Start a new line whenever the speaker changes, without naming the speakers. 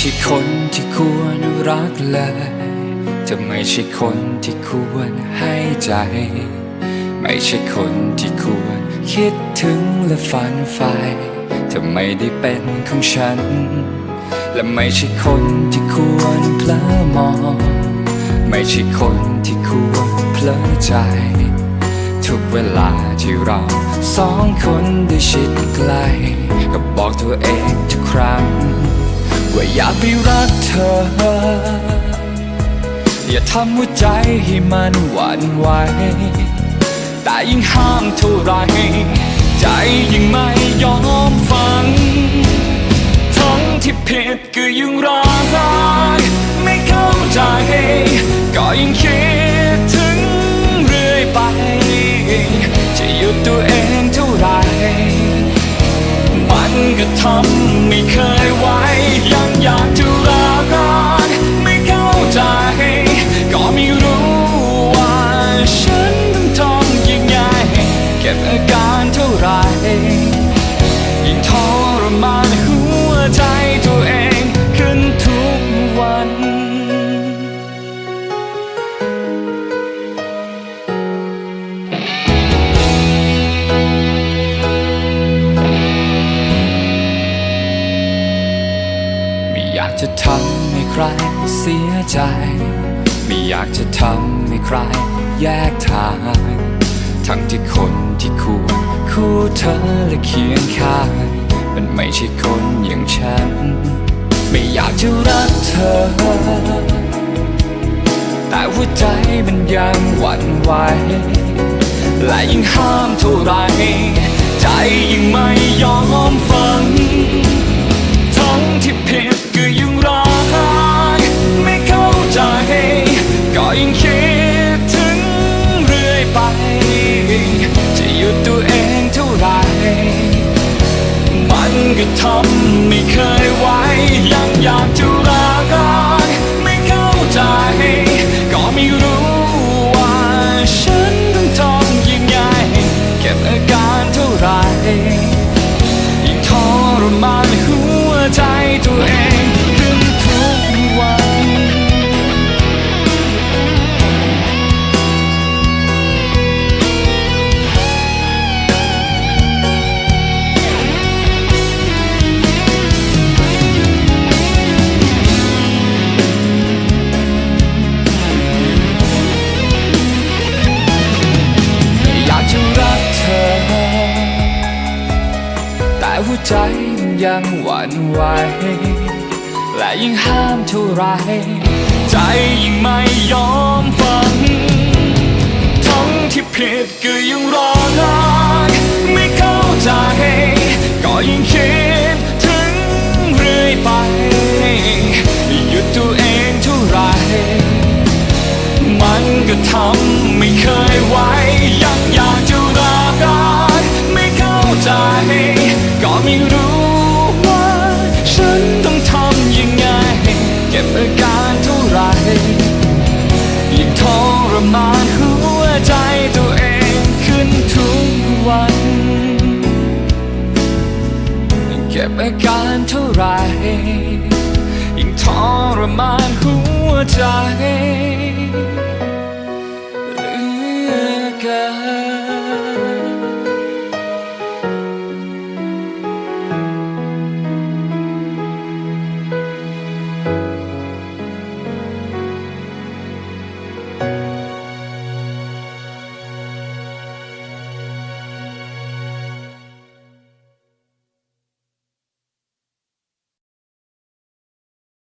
ไม่ใช่คนที่ควรรักเลยจะไม่ใช่คนที่ควรให้ใจ ไม่ใช่คนที่ควรคิดถึงและฝันใฝ่จะไม่ได้เป็นของฉัน และไม่ใช่คนที่ควรเพลอมอง ไม่ใช่คนที่ควรเพลอใจ ทุกเวลาที่เราสองคนได้ชิดใกล้ก็บอกตัวเองทุกครั้ง ว่าอย่าไปรักเธอ อย่าทำหัวใจให้มันหวั่นไหวแต่ยิ่งห้ามเท่าไร ใจยิ่งไม่ยอมฟัง ทั้งที่ผิดก็ยังรักไม่เข้าใจ ก็ยังคิดถึงเรื่อยไป จะหยุดตัวเองเท่าไหรมันก็ทำไม่เคย เท่าไรยิ่งทรมานหัวใจตัวเองขึ้นทุกวัน ไม่อยากจะทำให้ใครเสียใจ ไม่อยากจะทำให้ใครแยกทาง ทั้งที่คนที่ควร คู่เธอและเคียงข้างมันไม่ใช่คนอย่างฉัน ไม่อยากจะรักเธอ แต่หัวใจมันยังหวั่นไหวและยิ่งห้ามเท่าไร ใจยิ่งไม่ยอมฟัง ทั้งที่ผิดก็ยั มั ใจมันยังหวั่นไหวและยิ่งห้ามเท่าไร ใจยิ่งไม่ยอมฟัง ทั้งที่ผิดก็ยังรอรักไม่เข้าใจ ก็ยิ่งคิดถึงเรื่อยไป หยุดตัวเองเท่าไร มันก็ทำไม่เคยไหวยังอยากจะรักไม่เข้าใจ ไม่รู้ว่าฉันต้องทำยังไง เก็บอาการเท่าไรยิ่งทรมานหัวใจตัวเองขึ้นทุกวัน เก็บอาการเท่าไรยิ่งทรมานหัวใจเหลือเกิน